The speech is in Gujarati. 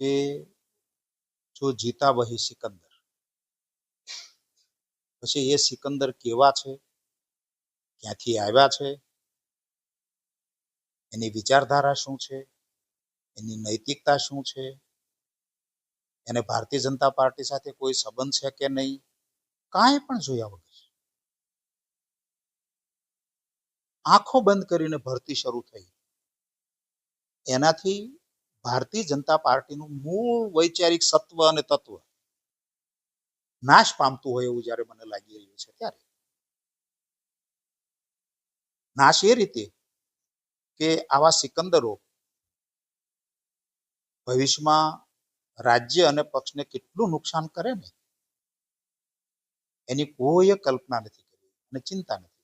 કે જો જીતા વહી સિકંદર. પછી એ સિકંદર કેવા છે? ક્યાંથી આવ્યા છે? એની વિચારધારા શું છે? એની નૈતિકતા શું છે? એને ભારતીય જનતા પાર્ટી સાથે કોઈ સંબંધ છે કે નહીં? કાંઈ પણ જોયા વગર. આંખો બંધ કરીને ભરતી શરૂ થઈ. એનાથી ભારતીય જનતા પાર્ટીનું મૂળ વૈચારિક સત્વ અને તત્વ નાશ પામતું હોય એવું જ્યારે મને લાગી રહ્યું છે ત્યારે. નાશ એ રીતે કે આવા સિકંદરો ભવિષ્યમાં રાજ્ય અને પક્ષને કેટલું નુકસાન કરે ને, એની કોઈ કલ્પના નથી કરી અને ચિંતા નથી.